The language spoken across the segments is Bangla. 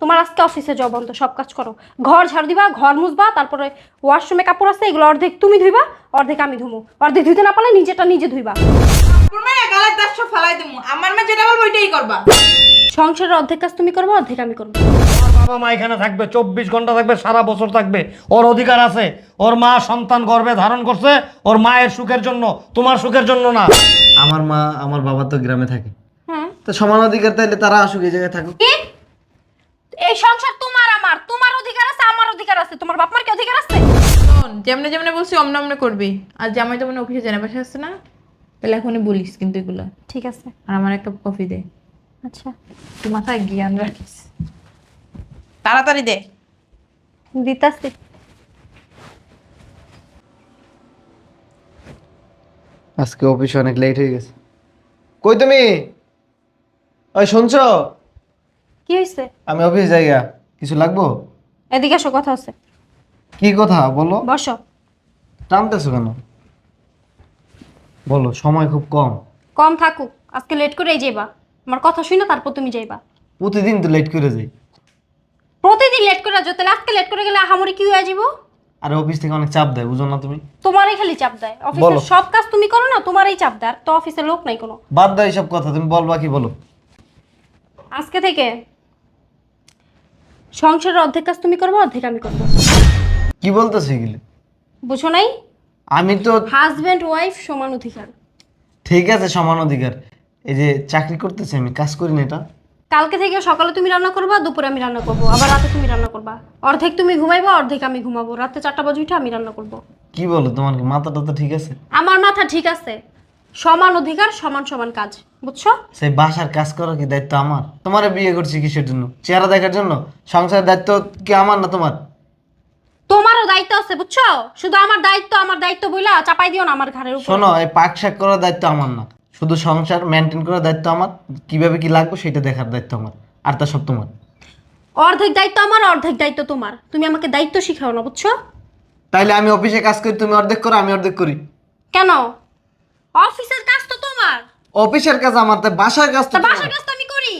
তোমার আজকে অফিসে যাও বন্ধ সব কাজ করো। ঘর ঝাড়ু দিবা ঘর মুছবা তারপরে ওয়াশরুমে কাপড় আছে এগুলো অর্ধেক তুমি ধুইবা অর্ধেক আমি ধুমু। অর্ধেক ধুইতে না পারলে নিজেটা নিজে ধুইবা। আমার মা যেটা বলব ওইটাই করবা। সংসারের অর্ধেক কাজ তুমি করব অর্ধেক আমি করব। বাবা মা এখানে থাকবে চব্বিশ ঘণ্টা থাকবে সারা বছর থাকবে। ওর অধিকার আছে। ওর মা সন্তান গর্ভে ধারণ করছে ওর মায়ের সুখের জন্য তোমার সুখের জন্য না। আমার মা আমার বাবা তো গ্রামে থাকে। হ্যাঁ। তো সমান অধিকার তাইলে তারা আসুক এই জায়গায় থাকুক। কি? এই সংসার তোমার আমার তোমার অধিকার আছে আমার অধিকার আছে তোমার বাপ মার কি অধিকার আছে? শোন যেমনে যেমনে বলছি অমনে অমনে করবি। আর জামাই তো মনে অফিসে জানা পাশে আসছে না? তাহলে এখনই বলিস কিন্তু এগুলো। ঠিক আছে। আর আমার একটা কফি দে। আচ্ছা। তুই মাথায় জ্ঞান রাখিস। তাড়াতাড়ি দে। দিতাছি। আজকে অফিসে অনেক লেট হয়ে গেছে। কই তুমি? ওই শুনছো? কি হয়েছে আমি অফিস জায়গা কিছু লাগবো? এদিকে আসো কথা আছে। কি কথা? বলো। বসো। টানতেছো কেন? বলো সময় খুব কম। কম থাকুক আজকে লেট করে যাইবা। আমার কথা শুনে তারপর তুমি যাইবা। প্রতিদিন তো লেট করে যাই। প্রতিদিন লেট করে যাও তাহলে আজকে লেট করে গেলে আহামরি কি হয়ে যাব আর অফিস থেকে অনেক চাপ দেয় বুঝো না তুমি। তোমারই খালি চাপ দেয়। অফিসের বলো। সব কাজ তুমি করো না তোমারই চাপ দেয়। আর তো অফিসে লোক নাই কোনো। বাদ দাও এইসব কথা তুমি বলবা কি বলো। আজকে থেকে সংসারের অর্ধেক কাজ তুমি করব অর্ধেক আমি করব। কি বলতেছো এগুলো? বুঝো নাই? আমি তো হাজব্যান্ড ওয়াইফ সমান অধিকার। ঠিক আছে সমান অধিকার। এই যে চাকরি করতেছি আমি কাজ করি না এটা। কালকে থেকে সকালে তুমি রান্না করবা দুপুরে আমি রান্না করব। আবার রাতে তুমি রান্না করবা। অর্ধেক তুমি ঘুমাইবা অর্ধেক আমি ঘুমাবো। রাতে চারটা বাজে উঠে আমি রান্না করব। কি বলো তোমার কি মাথা টাথা ঠিক আছে? আমার মাথা ঠিক আছে। সমান অধিকার সমান সমান কাজ বুঝছ? সেই বাসার কাজ করা কি দায়িত্ব আমার? তোমারে বিয়ে করছি কিসের জন্য? চেহারা দেখার জন্য? সংসারের দায়িত্ব কি আমার না তোমার? তোমারও দায়িত্ব আছে বুঝছ? শুধু আমার দায়িত্ব আমার দায়িত্ব বইলা চাপাই দিও না আমার ঘরের উপর। শোনো এই পাক শাক করার দায়িত্ব আমার না। শুধু সংসার মেনটেন করার দায়িত্ব আমার কীভাবে কি লাগবে সেটা দেখার দায়িত্ব আমার আর তা সব তোমার। অর্ধেক দায়িত্ব আমার অর্ধেক দায়িত্ব তোমার। তুমি আমাকে দায়িত্ব শিখাও না বুঝছ? তাইলে আমি অফিসে কাজ করি তুমি অর্ধেক করো আমি অর্ধেক করি। কেন? অফিসের কাজ তো তোমার। অফিসের কাজ আমার তাই বাসার কাজ তো তা তোমার। বাসার কাজ তো আমি করি।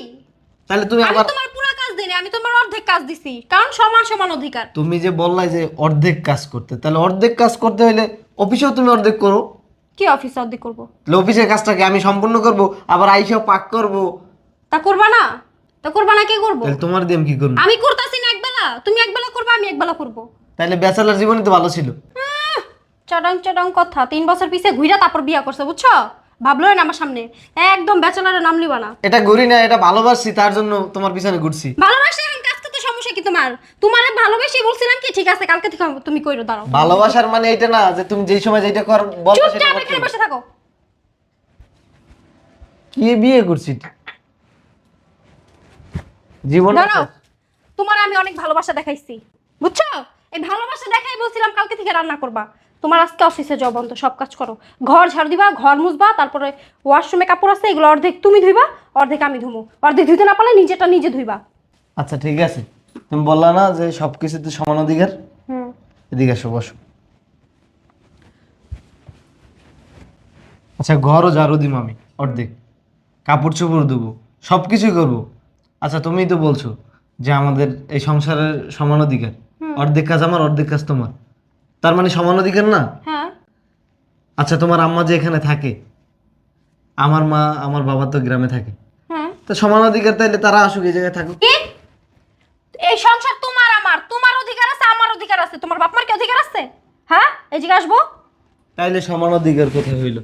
তাহলে তুমি আমি আবার তোমার পুরো কাজ দিই আমি তোমার অর্ধেক কাজ দিছি কারণ সমান সমান অধিকার। তুমি যে বললাই যে অর্ধেক কাজ করতে তাহলে অর্ধেক কাজ করতে হলে অফিসেও তুমি অর্ধেক করো। কি অফিসে অর্ধেক করব? তাহলে অফিসের কাজটাকে আমি সম্পূর্ণ করব আবার আইসাও পাক করব। তা করবা না? তা করবা না কে করব? তাহলে তোমার দিয়ে আমি কি করব? আমি করতাছি না একবেলা তুমি একবেলা করবা আমি একবেলা করব। তাহলে ব্যাচেলার জীবনই তো ভালো ছিল। চডং চডং কথা। তিন বছর পিছে ঘুইরা তারপর বিয়া করছে বুঝছ? ভাবলো না আমার সামনে। একদম ব্যাচেলারের নাম লিবা না। এটা ঘুরি না এটা ভালোবাসছি তার জন্য তোমার পিছনে ঘুরছি। ভালোবাসা এখন কাজ সমস্যা কি তোমার? তোমার ভালোবেসে বলছিলাম কি ঠিক আছে কালকে থেকে তুমি কইরো দাঁড়াও। ভালোবাসার মানে এটা না যে তুমি যেই সময় যেটা কর সেটা চুপচাপ এখানে বসে থাকো। কি বিয়ে করছি জীবন তোমার আমি অনেক ভালোবাসা দেখাইছি বুঝছ? এই ভালোবাসা দেখাই বলছিলাম কালকে থেকে রান্না করবা। তোমার আজকে অফিসে যাও বন্ধ সব কাজ করো। ঘর ঝাড়ু দিবা ঘর মুছবা তারপরে ওয়াশরুমে কাপড় আছে এগুলো অর্ধেক তুমি ধুইবা অর্ধেক আমি ধুমু। অর্ধেক ধুইতে না পারলে নিজেটা নিজে ধুইবা। আচ্ছা ঠিক আছে। তুমি বললা না যে সব কিছুতে সমান অধিকার? হুম। এদিকে আসো বসো। আচ্ছা ঘরও ঝাড়ু দিব আমি অর্ধেক। কাপড় চোপড় দেবো সব কিছুই করব। আচ্ছা তুমিই তো বলছো যে আমাদের এই সংসারের সমান অধিকার। অর্ধেক কাজ আমার অর্ধেক কাজ তোমার। তার মানে সমান অধিকার না? হ্যাঁ। আচ্ছা তোমার আম্মা যে এখানে থাকে আমার মা আমার বাবা তো গ্রামে থাকে। হ্যাঁ। তো সমান অধিকার তাইলে তারা আসুক এই জায়গায় থাকুক। কি? এই সংসার তোমার আমার তোমার অধিকার আছে আমার অধিকার আছে তোমার বাপ মার কি অধিকার আছে? হ্যাঁ? এই দিকে আসব? তাইলে সমান অধিকার কোথায় হইল।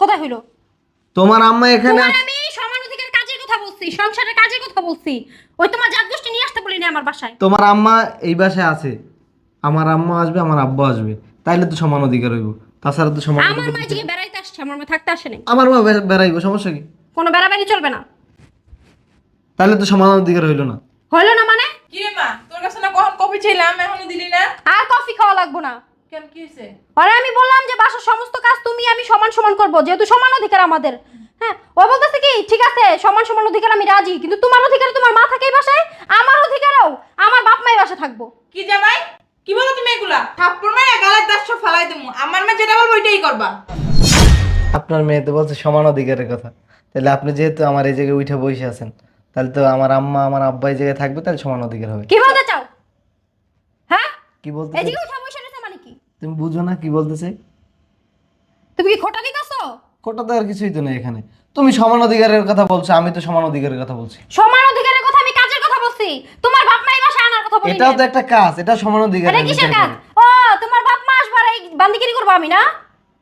কোথায় হইল? তোমার আম্মা এখানে তোমার আমি সমান অধিকার কাজের কথা বলছি সংসারের কাজের কথা বলছি। ওই তোমার জাত গোষ্ঠী নিয়ে আসতে বলিনি আমার বাসায়। তোমার আম্মা এই বাসায় আছে। আমার আম্মা আসবে আমার আব্বা আসবে। তাইলে তো সমান অধিকার হইব। তাছাড়া তো সমান আমার মা এদিকে বেড়াইতে আসছে আমার মা থাকতে আসেনি আমার মা বে- বেড়াইবো সমস্যা কি? কোনো বেড়াবেড়ি চলবে না। তাইলে তো সমান অধিকার হইল না। হইল না মানে? কি রে মা তোর কাছে না কখন কফি ছিলাম এখনও দিলি না? আর কফি খাওয়া লাগবো না। কেন কি হয়েছে আরে আমি বললাম যে বাসার সমস্ত কাজ তুমি আমি সমান সমান করব যেহেতু সমান অধিকার আমাদের। হ্যাঁ ও বলতেছে কি ঠিক আছে সমান সমান অধিকার আমি রাজি কিন্তু তোমার অধিকার তোমার মা থাকেই বাসায় আমার অধিকারও আমার বাপ মাই বাসা থাকব। কি জামাই? কি বলো তুমি এগুলা? থাপ্পড় মেয়ে গালার দাস সব ফালাই দিমু। আমার মা যেটা বলব ওইটাই করবা। আপনার মেয়ে তো বলছে সমান অধিকারের কথা। তাহলে আপনি যেহেতু আমার এই জায়গায় উঠে বসে আছেন তাহলে তো আমার আম্মা আমার আব্বা এই জায়গায় থাকবে তাহলে সমান অধিকার হবে। কি বলতে চাও? হ্যাঁ? কি বলতে এই? যে উঠা বসে রয়েছে মানে কি? তুমি বুঝো না কি বলতে চাই? তুমি কি খোটা দিতেছো? কোটা তো আর কিছুই তো নেই এখানে। তুমি সমান অধিকারের কথা বলছো আমি তো সমান অধিকারের কথা বলছি। সমান অধিকারের কথা আমি কাজের কথা বলছি। তোমার বাপ মা এই এটাও তো একটা কাজ এটা সমান অধিকার এটা কিসের কাজ? ও তোমার বাপ মা আসবার এই বান্দিগিরি করব আমি না?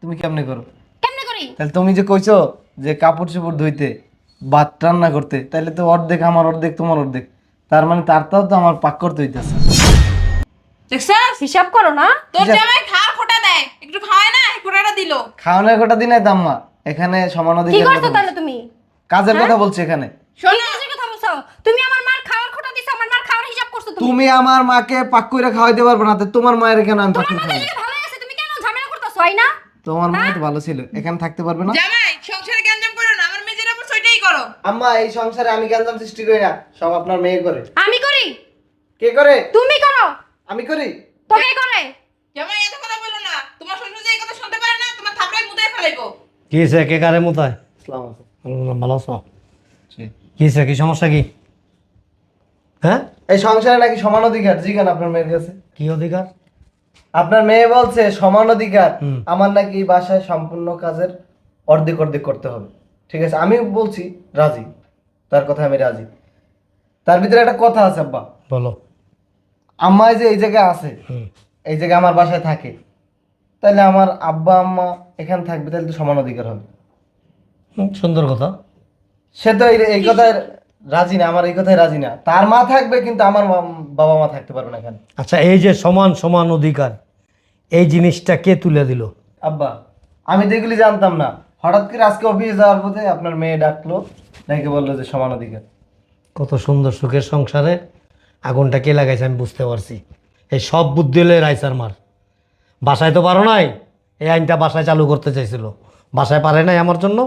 তুমি কেমনে করো? কেমনে করি? তাহলে তুমি যে কইছো যে কাপড় চোপড় ধুইতে ভাত রান্না করতে তাহলে তো অর্ধেক আমার অর্ধেক তোমার অর্ধেক। তার মানে তারটাও তো আমার পাক করতে হইতেছে। দেখছাস? হিসাব করো না। তোর জামাই খাওয়া খোটা দেয়। একটু খাওয়ায় না খোটাটা দিল। খাওয়ানোর কোটা দিনে দাম্মা এখানে সমান কি অধিকার করছ তাহলে তুমি? কাজের কথা বলছি এখানে। শোনো কথা বলছো? তুমি আমার মার খাওয়ার খোটা দিছো আমার মার খাওয়ার হিসাব করছ তুমি আমার মাকে পাক কইরা খাওয়াইতে পারবে না তোমার মায়ের কেন আমি পাক তোমার করে? খাওয়াই ভালো আছে তুমি কেন ঝামেলা করতেছো? আই না? তোমার মা তো ভালো ছিল এখানে থাকতে পারবে না? জামাই সংসারে গ্যাঞ্জাম করো না আমার মেজের উপর সইটাই করো। আম্মা এই সংসারে আমি গ্যাঞ্জাম সৃষ্টি করি না সব আপনার মেয়ে করে। আমি করি? কে করে? তুমি করো। আমি করি? তোকে করে। জামাই এত কথা বলো না। তোমার শ্বশুর যে এই কথা শুনতে পারে না তোমার থাপড়ায় মুদায় ফেলাইবো। কি হয়েছে? কে কারে মোতায়? আসসালামু আলাইকুম। আল্লাহ, ভালো আছো? জি। কি হয়েছে? কি সমস্যা কি? হ্যাঁ? এই সংসারে নাকি সমান অধিকার? জিগান আপনার মেয়ের কাছে? কি অধিকার? আপনার মেয়ে বলছে সমান অধিকার। আমার নাকি এই বাসায় সম্পূর্ণ কাজের অর্ধেক অর্ধেক করতে হবে। ঠিক আছে আমি বলছি রাজি। তার কথা আমি রাজি। তার ভিতরে একটা কথা আছে আব্বা। বলো। আম্মা যে এই জায়গায় আছে এই জায়গায় আমার বাসায় থাকে তাহলে আমার আব্বা আম্মা এখানে থাকবে তাহলে তো সমান অধিকার হবে। সুন্দর কথা। সে তো এই- এই কথায় রাজি না আমার এই কথায় রাজি না। তার মা থাকবে কিন্তু আমার বাবা মা থাকতে পারবে না এখানে। আচ্ছা এই যে সমান সমান অধিকার এই জিনিসটা কে তুলে দিল? আব্বা আমি তো এগুলি জানতাম না। হঠাৎ করে আজকে অফিসে যাওয়ার পথে আপনার মেয়ে ডাকলো ডাকে বলল যে সমান অধিকার। কত সুন্দর সুখের সংসারে আগুনটা কে লাগাইছে আমি বুঝতে পারছি। এই সব বুদ্ধি হলে রাইসার মার। বাসায় তো পারো নাই এই আইনটা বাসায় চালু করতে চাইছিল। বাসায় পারে নাই আমার জন্য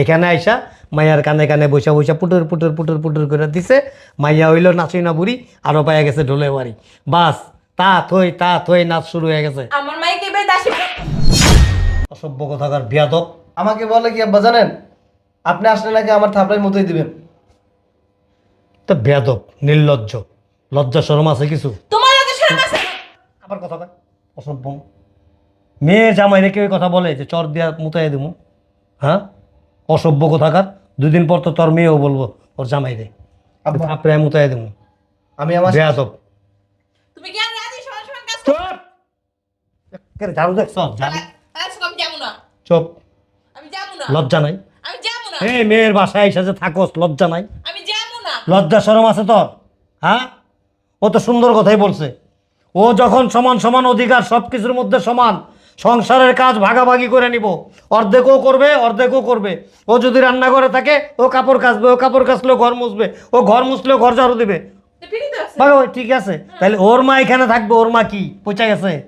এখানে আইসা মাইয়ার কানে কানে বৈশা বৈশা পুটুর পুটুর পুটুর পুটুর করে দিছে। মাইয়া হইল নাচই না বুড়ি আরও পাইয়া গেছে ঢোলে বাড়ি। বাস তা থই তা থই নাচ শুরু হয়ে গেছে। আমার মাইকে এবার দাসী অসভ্য কথাকার বিয়াদব। আমাকে বলে কি আব্বা জানেন? আপনি আসলে নাকি আমার থাপড়াই মতোই দিবেন? তো বেয়াদব নির্লজ্জ। লজ্জা শরম আছে কিছু? তোমার এত শরম আছে? আবার কথা কয়। অসভ্য। মেয়ে জামাই রেখে কথা বলে যে চর দিয়া মুতাই দেবো হ্যাঁ? অসভ্য কথাকার দুদিন পর তো তোর মেয়েও বলব ওর জামাই রে। আব্বা। আপনি মুতাই দেবো। আমি আমার বেয়াদব তুমি কি আর রাজি? সমান সমান কাজ চুপ! একেবারে ঝাড়ু দেখ চল ঝাড়ু। আচ্ছা আমি যাব না। চুপ। আমি যাব না। লজ্জা নাই। আমি যাব না। এই মেয়ের বাসায় এসে যে থাকোস লজ্জা নাই। আমি যাব না। লজ্জা শরম আছে তোর হ্যাঁ? ও তো সুন্দর কথাই বলছে। ও যখন সমান সমান অধিকার সব কিছুর মধ্যে সমান সংসারের কাজ ভাগাভাগি করে নিব। অর্ধেকও করবে অর্ধেকও করবে। ও যদি রান্না করে থাকে ও কাপড় কাচবে ও কাপড় কাচলেও ঘর মুছবে ও ঘর মুছলেও ঘর ঝাড়ু দিবে। ঠিক আছে। তাহলে ওর মা এখানে থাকবে ওর মা কি? পচা গেছে?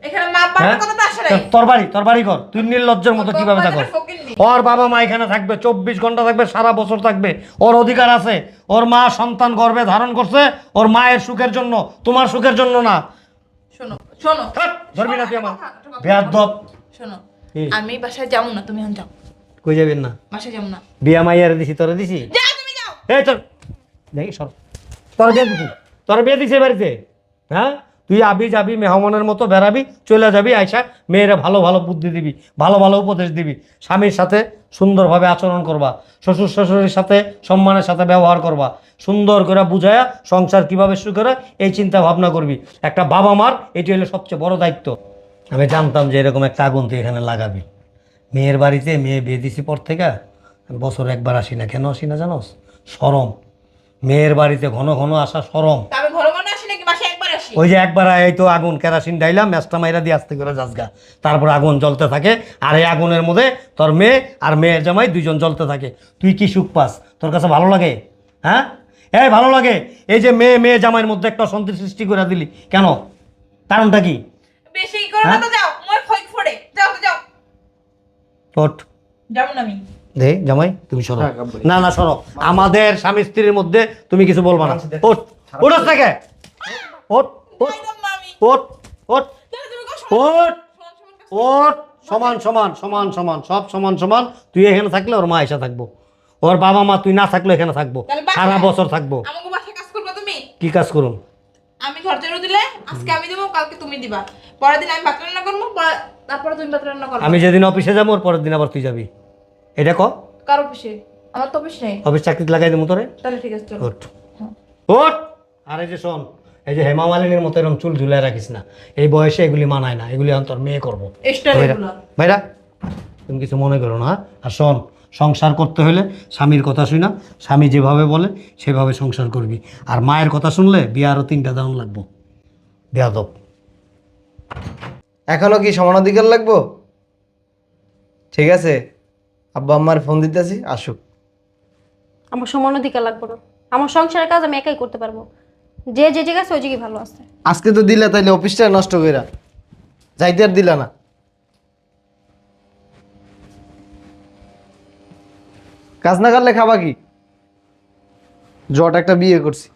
হ্যাঁ? তোর- বাড়ি তোর বাড়ি কর তুই নির্লজ্জের মতো কীভাবে থাকো ওর বাবা মা এখানে থাকবে চব্বিশ ঘণ্টা থাকবে সারা বছর থাকবে। ওর অধিকার আছে। ওর মা সন্তান গর্ভে ধারণ করছে ওর মায়ের সুখের জন্য। তোমার সুখের জন্য না। শোনো। ধরবি না তুই আমার। বেয়াদব। শোনো আমি বাসায় যাব না তুমি এখন যাও। কই যাবেন না? বাসায় যাব না। বিয়া মাইয়ারে দিছি তোরে দিছি? যাও তুমি যাও। এই তোর দেখি সর। তোর বিয়ে দিছি। তোর বিয়ে দিছে বাড়িতে। হ্যাঁ? তুই আবি যাবি মেহমানের মতো বেড়াবি চলে যাবি আইসা মেয়েরা ভালো ভালো বুদ্ধি দিবি ভালো ভালো উপদেশ দিবি। স্বামীর সাথে সুন্দরভাবে আচরণ করবা। শ্বশুর শ্বশুরের সাথে, সম্মানের সাথে ব্যবহার করবা। সুন্দর করে বুঝায়া সংসার কীভাবে শুরু করে, এই চিন্তা ভাবনা করবি। একটা বাবা মার, এটি হলো সবচেয়ে বড় দায়িত্ব। আমি জানতাম যে এরকম একটা আগুন তুই এখানে লাগাবি। মেয়ের বাড়িতে মেয়ে বিয়ে দিছি পর থেকে, বছর একবার আসি না। কেন আসি না জানোস? সরম। মেয়ের বাড়িতে ঘন ঘন আসা সরম তা আমি ঘরে ঘরে আসি নাকি বাসায় একবার আসি ওই যে একবার এই তো আগুন কেরাসিন ডাইলাম ম্যাচটা মাইরা দিয়ে আসতে করে যাসগা তারপর আগুন জ্বলতে থাকে আর এই আগুনের মধ্যে তোর মেয়ে আর মেয়ের জামাই দুইজন জ্বলতে থাকে। তুই কি সুখ পাস? তোর কাছে ভালো লাগে? হ্যাঁ? এই ভালো লাগে। এই যে মেয়ে মেয়ে জামাইয়ের মধ্যে একটা অশান্তি সৃষ্টি করে দিলি। কেন? কারণটা কি? বেশি করে না হ্যাঁ? তো যাও মই ফই ফোড়ে যাও যাও। ওঠ। যাব আমি। দে জামাই তুমি সরো। না না সরো। আমাদের স্বামী স্ত্রীর মধ্যে তুমি কিছু বলবা না। দেখ- ওঠ। থেকে। সমান সমান সমান সমান সব সমান সমান। তুই এখানে থাকলে ওর মা এসে থাকব। ওর বাবা মা তুই না থাকলে এখানে থাকব। সারা বছর থাকব। কি কাজ করুন? আমি ঘর ঝাড়ু দিলে আজকে আমি দেবো কালকে তুমি দিবা। পরের দিন আমি ভাত রান্না করব পরে- তারপরে তুমি ভাত রান্না করবে। আমি যেদিন অফিসে যাব ওর পরের দিন আবার তুই যাবি। এটা ক? কার অফিসে? আমার তো অফিস নেই। অফিস চাকরি লাগাই দেবো তোরে? তাহলে ঠিক আছে ওঠ আর যে শোন এই যে হেমা মালিনীর মতো এরকম চুল ঝুলে রাখিস না এই বয়সে এগুলি মানায় না এগুলি তোর মেয়ে করব। ভাইরা তুমি কিছু মনে করো না হ্যাঁ? আর শোন সংসার করতে হলে স্বামীর কথা শুই না স্বামী যেভাবে বলে সেভাবে সংসার করবি। আর মায়ের কথা শুনলে বিয়ে আরও তিনটা দাম লাগবো। বেয়াদব। এখনও কি সমানাধিকার লাগবো? ঠিক আছে আব্বা আম্মার ফোন দিতেছি আসুক। আমার সমান অধিকার লাগবে না। আমার সংসারের কাজ আমি একাই করতে পারব। যে যে জায়গা সে জায়গায় ভালো আছে। আজকে তো দিলা, তাইলে অফিসটা নষ্ট কইরা। যাইতে আর দিলা না। কাজ না করলে খাবা কি? জট একটা বিয়ে করছি।